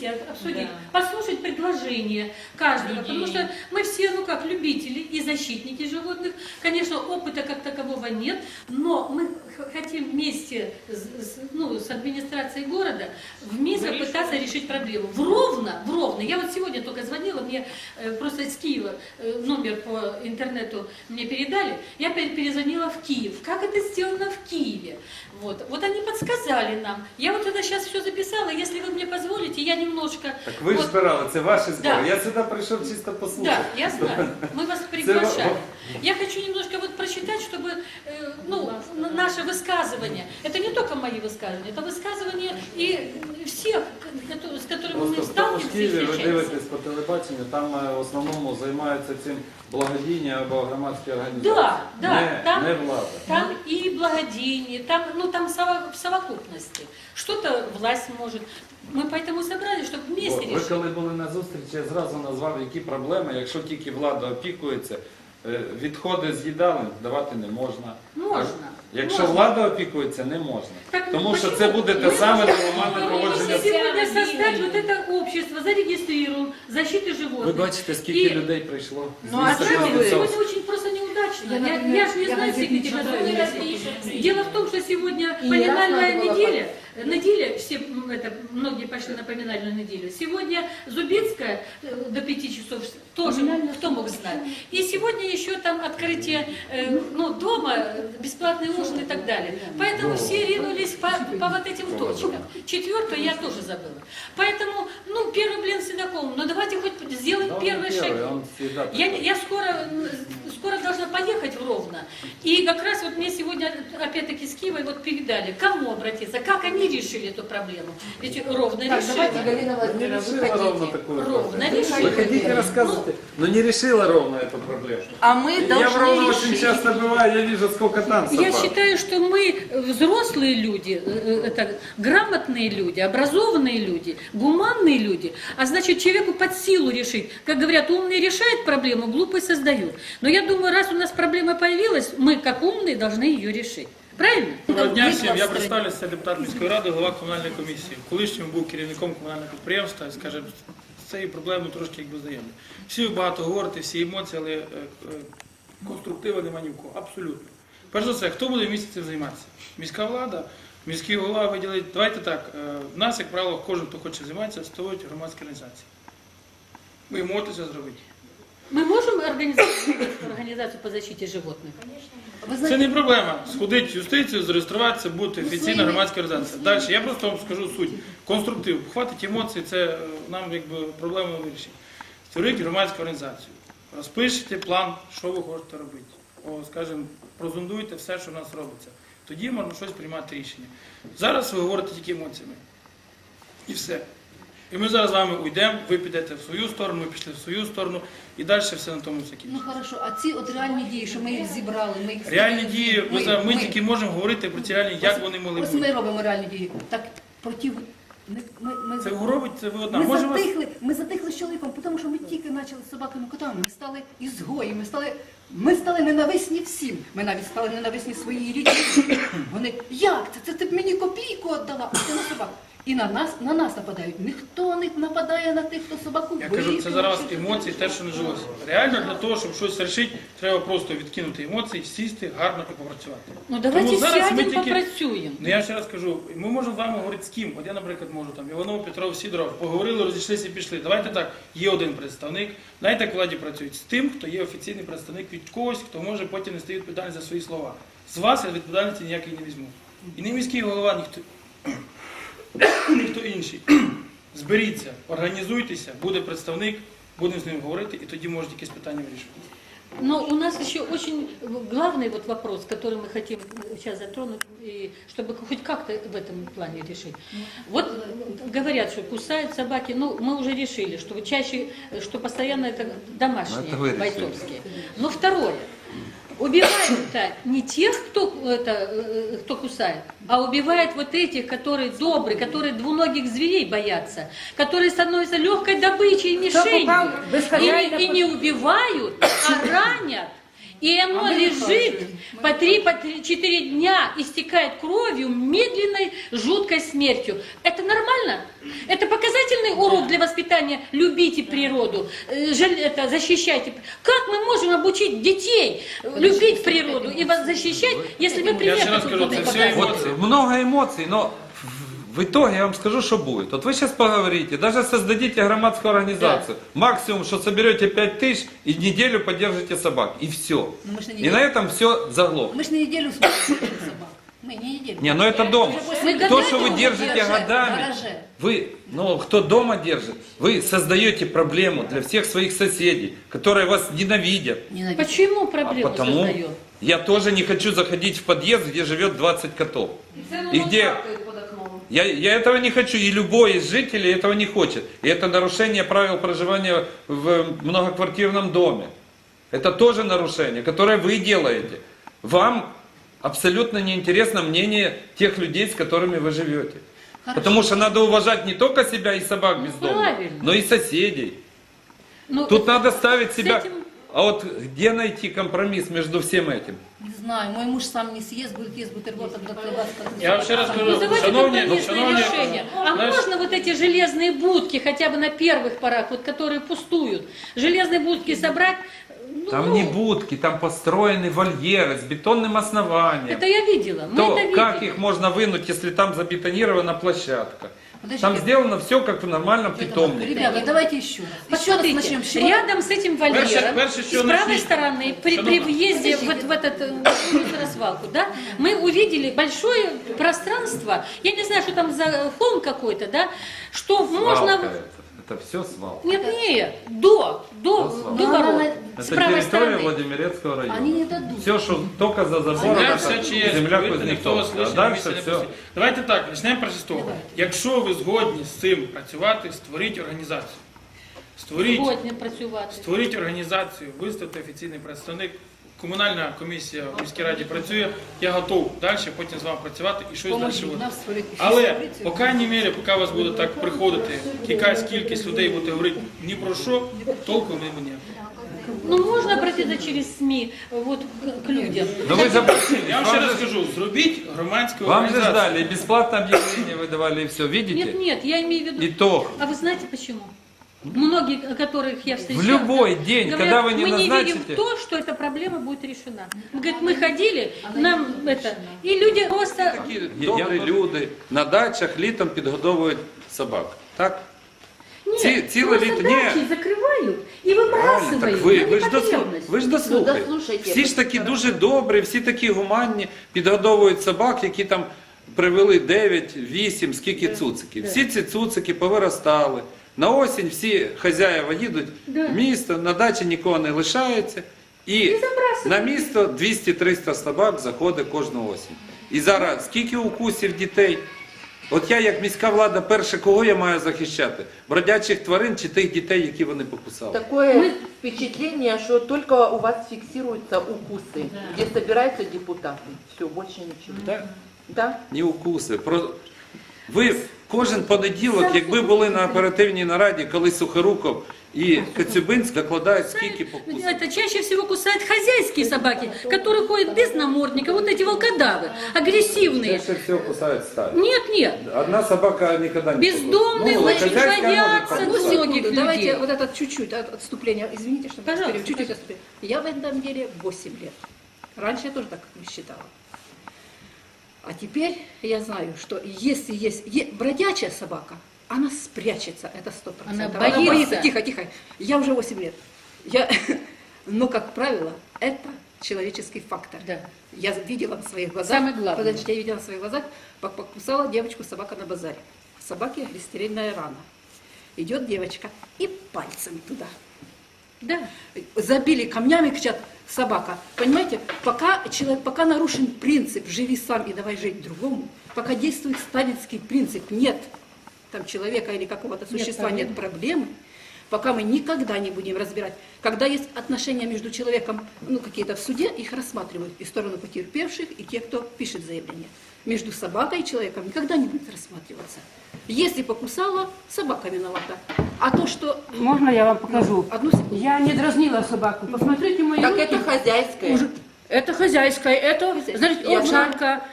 вместе обсудить, послушать предложения каждого, потому что мы все, ну как, любители и защитники животных. Конечно, опыта как такового нет, но мы хотим вместе с, ну, с администрацией города вместе пытаться решить проблему. В Ровно, в Ровно. Я вот сегодня только звонила, мне э, просто из Киева э, номер по интернету мне передали. Я пер- перезвонила в Киев. Как это сделано в Киеве? Вот, вот они подсказали нам. Я вот это сейчас все записала. Если вы мне позволите, я немножко... Так ви ж вот- збирали, це ваші збори. Да. Я сюди прийшов чисто послухати. да, я знаю. Мы вас приглашаем. Я хочу немножко вот прочитать, чтобы э, ну, н- наше высказывание, это не только мои высказывания, это высказывания и всех, ко- с которыми мы Просто в тому ж сталкиваемся и Києві ви встречаемся. дивитесь по телебаченню, там е, в основному займаються цим благодійні або громадські організації. Да, да, не, там- не влада. Там и благоденье, там, ну, там сово- в совокупности. Что-то власть может. Мы поэтому собрались, чтобы вместе Бо Ви решить. коли були на зустрічі, я зразу назвав, які проблеми, якщо тільки влада опікується, е, відходи з їдалень давати не можна. Можна. Якщо можна. влада опікується, не можна. Так, ну, Тому що почему? це буде те Мы саме можем- нормальне мы проводження. можем сегодня создать вот это общество, зарегистрируем, защиты животных. Ви бачите, скільки І- людей прийшло. Ну, а Звісно, що Знаете, ви? це сегодня очень просто неудачно. Я, Я, например, я же не я знаю всех газетничала, этих тоже не особенностей. Дело в том, что сегодня И раз поминальная надо было неделя, неделя, все это, многие пошли на поминальную неделю. Сегодня Зубицкая э, до пяти часов тоже, кто мог знать. И сегодня еще там открытие э, ну, дома, бесплатный ужин и так далее. Поэтому все ринулись по, по вот этим точкам. Четвертую я тоже забыла. Поэтому, ну, первый блин седоком, ну давайте хоть сделаем первый шаг. Я, я скоро, скоро должна поехать в Ровно. И как раз вот мне сегодня, опять-таки, с Киева вот передали, кому обратиться, как они решили эту проблему. Ведь Ровно Так, давайте, решили. Галина Не Владимировна, решила ровно выходите. такую Ровно проблему. решили. Выходите и рассказывайте. Но не решила ровно эту проблему. А мы Я в Ровно должны очень решить. часто бываю, я вижу, сколько там собак. Я считаю, что мы взрослые люди, э, э, это грамотные люди, образованные люди, гуманные люди, а значит человеку под силу решить. Как говорят, умные решают проблему, глупые создают. Но я думаю, раз у нас проблема появилась, мы как умные должны ее решить. Правильно? Доброго дня всім. Я представлюся депутат міської ради, голова комунальної комісії. Колишнім був керівником комунального підприємства скажімо, з цією проблемою трошки якби знайомі. Всі багато говорите, всі емоції, але е, е, конструктива немає ні в кого. Абсолютно. Перш за все, хто буде в місті цим займатися? Міська влада, міський голова виділить. Давайте так. е, В нас, як правило, кожен, хто хоче займатися, створюють громадські організації. Ви можете це зробити. Мы можем организовать организацию по защите животных? Ви Це не проблема. Сходити в юстицію, зареєструватися, бути офіційна громадська організація. Далі я просто вам скажу суть. Конструктив. Хватить емоцій, це е, нам якби проблему вирішить. Створіть громадську організацію. Розпишіть план, що ви хочете робити. О, скажімо, прозондуйте все, що в нас робиться. Тоді можна щось приймати рішення. Зараз ви говорите тільки емоціями. І все. І ми зараз з вами уйдемо, ви підете в свою сторону, ми пішли в свою сторону, і далі все на тому закінчиться. ну хорошо, а ці от реальні дії, що ми їх зібрали, ми їх Реальні дії, ми, за- ми тільки можемо говорити про ці реальні, як вони могли Ось ми робимо реальні дії. Так проти ми, ми, ми, Це робить це ви одна. ми Може вас затихли, ми затихли з чоловіком, тому що ми тільки почали з собаками котами. Ми стали ізгої, ми стали, ми стали ненависні всім. Ми навіть стали ненависні своїй рідні. Вони як це? Це ти б мені копійку віддала, а ти на собак. І на нас, на нас нападають. Ніхто не нападає на тих, хто собаку я кажу, це зараз емоції, те, що не жилося. Реально для того, щоб щось рішити, треба просто відкинути емоції, сісти, гарно і попрацювати. Ну давайте Тому зараз ми сядем, тільки- попрацюем. Ну я ще раз кажу, ми можемо з вами говорити з ким. От я, наприклад, можу там Іванов, Петров, Сідоров, поговорили, розійшлися і пішли. Давайте так, є один представник. Знаєте, як в владі працюють з тим, хто є офіційний представник від когось, хто може потім нести відповідальність за свої слова. З вас я відповідальності ніякої не візьму. І не міський голова, ніхто, ніхто інший. Зберіться, організуйтеся, буде представник, будемо з ним говорити, і тоді можуть якісь питання вирішувати. Но у нас еще очень главный вот вопрос, который мы хотим сейчас затронуть, и чтобы хоть как-то в этом плане решить. Вот говорят, что кусают собаки, ну мы уже решили, что вот чаще, что постоянно это домашние, Ну, это вы решили. бойцовские. Но второе, убивают-то не тех, кто, это, э, кто кусает, а убивают вот этих, которые добрые, которые двуногих зверей боятся, которые становятся легкой добычей и мишенью. попал И, и не убивают, а ранят. И оно лежит по 3-4 дня, истекает кровью, медленной, жуткой смертью. Это нормально? Это показательный урок для воспитания любите природу, э, жаль- это, защищайте. Как мы можем обучить детей любить природу и вас защищать, если вы пример такой? Вот много эмоций, но в итоге я вам скажу, что будет. Вот вы сейчас поговорите, даже создадите громадскую организацию. Максимум, что соберете 5 тысяч и неделю поддержите собак. И все. Ну, мы ж на И неделю, на этом все заглохнет. мы ж на неделю собак. Мы не неделю. Не, ну это дома. Мы То, что вы держите годами, вы, ну, кто дома держит, вы создаете проблему для всех своих соседей, которые вас ненавидят. Ненавижу. Почему А проблему потому создаем? я тоже не хочу заходить в подъезд, где живет 20 котов. И где... Я, я этого не хочу, и любой из жителей этого не хочет. И это нарушение правил проживания в многоквартирном доме. Это тоже нарушение, которое вы делаете. Вам абсолютно неинтересно мнение тех людей, с которыми вы живете. Хорошо. Потому что надо уважать не только себя и собак бездомных, правильно. но и соседей. Ну, Тут надо ставить себя... этим- А вот где найти компромисс между всем этим? Не знаю, мой муж сам не съест, будет есть бутерброд от колбаска. Я вам ще раз Ну, кажу, давайте шановні, компромиссное шановні, решение. А знаєш, можно вот эти железные будки, хотя бы на первых порах, вот которые пустуют, железные будки собрать? Ну, Там не будки, там построены вольеры с бетонным основанием. Это я видела. Мы То это видели. как их можно вынуть, если там забетонирована площадка? Подождите. Там сделано все как в нормальном питомнике. Ребята, давайте еще раз. Еще раз начнем. с чего? рядом с этим вольером, Перше- с правой значить- стороны, при, при въезде вот в этот э, мусоросвалку, да, мы увидели большое пространство, я не знаю, что там за холм какой-то, да, что можно... Свалка это. Это все свалка. Нет, нет, до, до, До свалки. до ворот, Это с правой территория стороны. Владимирецкого района. Они не дадут. Все, что только за забором, Земля это все чиє, земля повірте, ніхто вас Кузнецовская. А лишнє дальше місце не все. пустить. Давайте так, почнемо перше з того. Якщо ви згодні з цим працювати, створіть організацію. Створіть, Сьогодні працювати. створіть організацію, виставте офіційний представник. Комунальна комісія в міській раді працює, я готов далі потім з вами працювати і щось далі. Поможіть робити. нам створити. Але створити. по крайній мірі, поки у вас буде так приходити, якась кількість людей буде говорити ні про що, толку не мені. Ну, можно обратиться через СМИ вот, к, к людям. Но вы запросили. Я вам ще Вам раз же, скажу, зробіть громадську вам же організацію. ждали, и бесплатно объявление выдавали, и все. Видите? Нет, нет, я имею в виду... Итог. А вы знаете почему? Многие, которых я встречала, В любой день, говорят, когда вы не мы не верим назначите- в то, что эта проблема будет решена. Говорит, мы ходили, нам это, и люди просто... Такі добрі люди на дачах літом підгодовують собак. Так? Нет, Ці- ціле просто літо- дачи ні. закрывают и Правильно, выбрасывают. так ви, на ви, ж дослу, непотребность. ви ж дослухайте. Ну, дослушайте. Всі ж такі дуже добрі, всі такі гуманні, підгодовують собак, які там привели 9, 8, скільки цуциків. Всі ці цуцики повиростали. На осінь всі хазяїва їдуть Да. в місто, на дачі нікого не лишається. І на місто 200-300 собак заходить кожну осінь. І зараз скільки укусів дітей? От я, як міська влада, перше, кого я маю захищати? Бродячих тварин чи тих дітей, які вони покусали? Такое впечатление, что только у вас фиксируются укусы, где собираются депутаты. Все, больше ничего. Так? Да? Ні укуси. Про... Ви кожен понеділок, якби були на оперативній нараді, коли Сухоруков і Коцюбинськ докладають скільки покусів. Это чаще всего кусают хозяйские собаки, которые ходят без намордника, вот эти волкодавы, агрессивные. Чаще всего кусают стаи. Нет, нет, Одна собака никогда не Бездомные покусает. очень хозяйская может боятся Одну покусать. многих секунду, давайте людей. вот это чуть-чуть от- отступление. Извините, что Пожалуйста, повторю, чуть-чуть отступление. Я в этом деле 8 лет. Раньше я тоже так не считала. А теперь я знаю, что если есть е- бродячая собака, она спрячется, это сто процентов. Она боится. Тихо, тихо. Я уже 8 лет. Я, но, как правило, это человеческий фактор. Да. Я видела на своих глазах. Самое главное. Подождите, я видела на своих глазах, как покусала девочку собака на базаре. Собаке глистеринная рана. Идет девочка и пальцем туда. Да. Забили камнями, кричат, собака. Понимаете, пока, человек, пока нарушен принцип «живи сам и давай жить другому», пока действует сталинский принцип «нет там человека или какого-то Нет существа, нет проблемы», пока мы никогда не будем разбирать. Когда есть отношения между человеком, ну, какие-то в суде, их рассматривают и сторону потерпевших, и те, кто пишет заявление. Между собакой и человеком никогда не будет рассматриваться. Если покусала, собака виновата. А то, что... Можно я вам покажу? Одну секунду. Я не дразнила собаку. Посмотрите мои Так руки. это хозяйское. Уже- Это хозяйское, это, Хозяйское. значит, Я овчарка.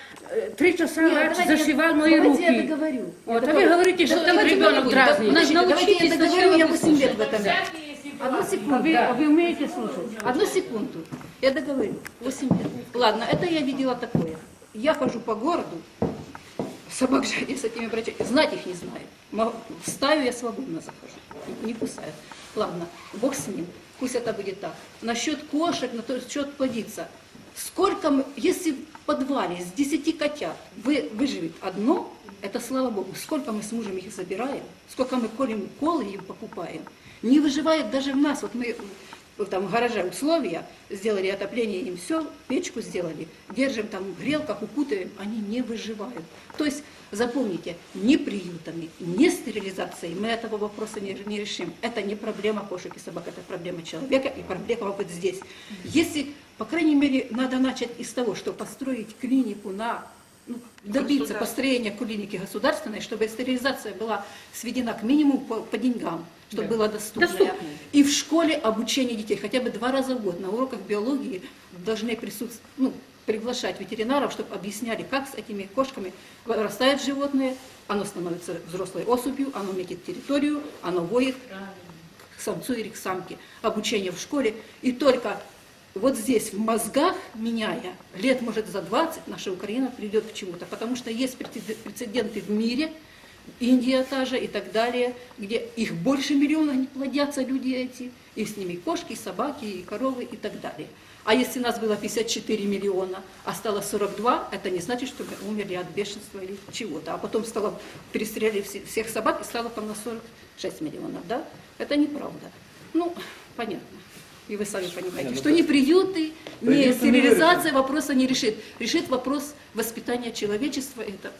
Три часа Нет, врач я- зашивал мои давайте я руки. договорю. Я Вот, а вы договорю. говорите, что Да, ребенок договорю. дразнит. Давайте я Научитесь договорю, я 8 лет в этом. Одну А секунду. вы, да. вы умеете слушать? Одну секунду. Я договорю. 8 лет. Ладно, это я видела такое. Я хожу по городу, собак я с этими врачами, знать их не знаю. Мо- В стаю я свободно захожу, не кусают. Ладно, бог с ним, пусть это будет так. Насчет кошек, на тот счет плодиться. Сколько, мы, если в подвале с 10 котят вы, выживет одно, это слава Богу. Сколько мы с мужем их забираем, сколько мы колем колы им покупаем. Не выживает даже в нас. Вот мы э, там в гараже условия, сделали отопление им все, печку сделали, держим там в грелках, укутываем, они не выживают. То есть запомните, ни приютами, ни стерилизацией мы этого вопроса не, не решим. Это не проблема кошек и собак, это проблема человека и проблема вот здесь. Если, по крайней мере, надо начать из того, что построить клинику на добиться построения клиники государственной, чтобы стерилизация была сведена к минимуму по, по деньгам, чтобы было доступно. Доступно. И в школе обучение детей хотя бы два раза в год на уроках биологии должны присутствовать, ну, приглашать ветеринаров, чтобы объясняли, как с этими кошками вырастают животные, оно становится взрослой особью, оно метит территорию, оно воет к самцу или к самке. Обучение в школе. И только вот здесь, в мозгах, меняя, лет, может, за 20, наша Украина придет к чему-то. Потому что есть прецед- прецеденты в мире, Индия та же и так далее, где их больше миллиона не плодятся люди эти, и с ними кошки, собаки, и коровы и так далее. А если нас было 54 миллиона, а стало 42, это не значит, что мы умерли от бешенства или чего-то. А потом стало, перестреляли все- всех собак и стало там на 46 миллионов, да? Это неправда. Ну, понятно. И вы сами понимаете, что ни приюты, ни стерилизация вопроса не решит. Решит вопрос воспитания человечества. Это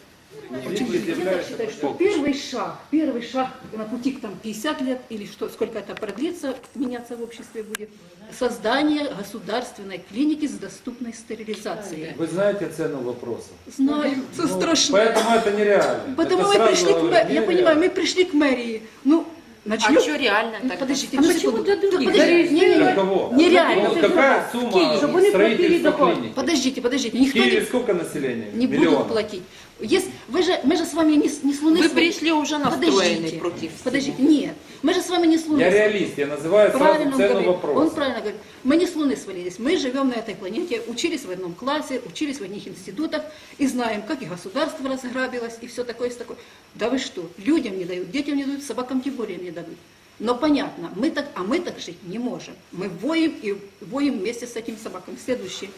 очень Я считаю, что первый шаг, первый шаг на пути к там 50 лет или что, сколько это продлится, меняться в обществе будет, создание государственной клиники с доступной стерилизацией. Вы знаете цену вопроса? Знаю, Ну, страшно. Поэтому это нереально. Потому Это мы пришли к мэрии, я понимаю, мы пришли к мэрии. Ну, А начнем. что реально тогда? Подождите, А почему для других? Подождите, не, не, кого? Нереально. Ну, какая сумма Чтобы они платили строительства доход. клиники? Подождите, подождите, В никто Киеве не, сколько населения? не будут Миллионов. платить. Есть, вы же, мы же с вами не, не с Луны Вы пришли уже настроенные Подождите, против всего. Подождите, нет, мы же с вами не с Луны Я реалист, я называю сразу Правильно он цену говорит. Он вопроса. правильно говорит. Мы не с Луны свалились. Мы живем на этой планете, учились в одном классе, учились в одних институтах и знаем, как и государство разграбилось, и все такое, и такое. Да вы что, людям не дают, детям не дают, собакам тем более не дадут. Но понятно, мы так, а мы так жить не можем. Мы воем и воем вместе с этими собаками. Следующее.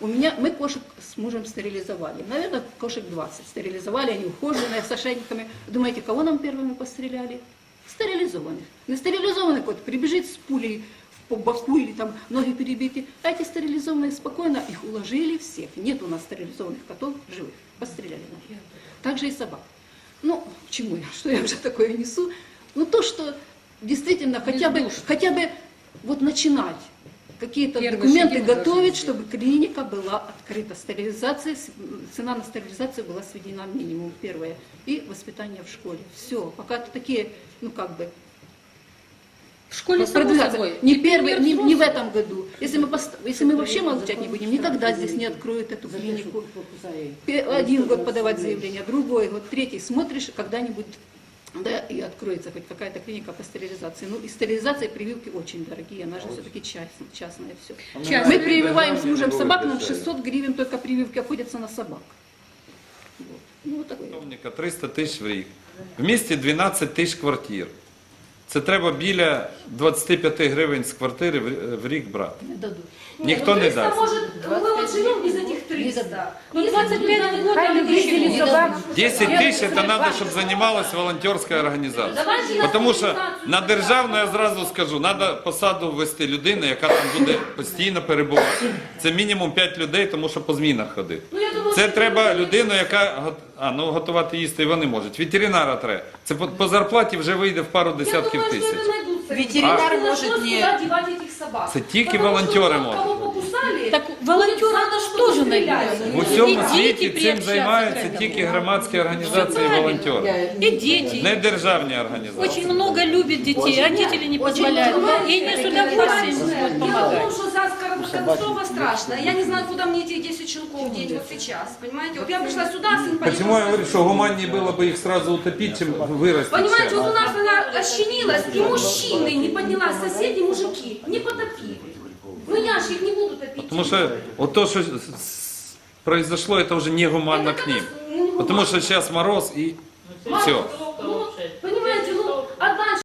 У меня, мы кошек с мужем стерилизовали. Наверное, кошек 20 стерилизовали, они ухоженные, с ошейниками. Думаете, кого нам первыми постреляли? Стерилизованных. Нестерилизованный кот прибежит с пулей по боку или там ноги перебиты. А эти стерилизованные спокойно их уложили всех. Нет у нас стерилизованных котов живых. Постреляли нам. Так же и собак. Ну, к чему я? Что я уже такое несу? Ну, то, что действительно хотя бы, хотя бы вот начинать какие-то документы готовить, чтобы клиника была открыта. Стерилизация, цена на стерилизацию была сведена минимум, первое. И воспитание в школе. Все. Пока это такие, ну как бы, В школе, само собой. Не, первый, не, не в этом году. Если мы, пост- если мы вообще молчать не будем, никогда здесь не откроют эту клинику. Один год подавать заявление, другой год, третий. Смотришь, когда-нибудь да, и откроется хоть какая-то клиника по стерилизации. Ну, и стерилизация и прививки очень дорогие, она же все-таки частная, частная все. Частная. Мы прививаем с мужем Будет собак, нам дешевле. 600 гривен только прививки обходятся на собак. Вот. Ну, вот такое. Чиновника 300 тисяч в рік. В місті 12 тисяч квартир. Це треба біля 25 гривень з квартири в- в рік брати. Не дадут. Ніхто не 300 дасть. может, мы вот живем из этих 300. Ну, 25 в год Хай нам не видели тысячу. собак. 10 тисяч це треба, щоб займалася волонтерська організація. Давайте на Тому що організацію на державну я зразу скажу, треба посаду ввести людину, яка там буде постійно перебувати. Це мінімум 5 людей, тому що по змінах ходити. Ну, я думаю, Це що треба це людину, яка го- а, ну, готувати їсти і вони можуть. Ветеринара треба. Це по, по зарплаті вже вийде в пару Я десятків думаю, что тисяч. это найдутся. Ветеринар А может что не- Куда девать этих собак? Это тільки Потому волонтеры что могут. Кого покусали, стрелять. Так волонтеры Надо, чтобы тоже стреляли. найдут. У И всьому дети світі цим приобщаться займаються к этому. тільки громадські організації і правильно. волонтери. И дети. Не державні організації. Очень много любят детей, родители не позволяют. И не с удовольствием будут Дело в помогать. том, что за Скоростова страшно. Я не знаю, куда мне этих 10 щенков деть вот сейчас. Понимаете? Вот я пришла сюда, сын поехал. Почему я говорю, что гуманнее было бы их сразу утопить, чем вырастить? Понимаете, всех? вот у нас она ощенилась, и мужчины не поднялась, соседи, мужики, не потопили. Ну я же их не буду топить. Потому что вот то, что с- с- произошло, это уже не гуманно Это к ним. ну, не Потому что сейчас мороз и все. Ну, понимаете,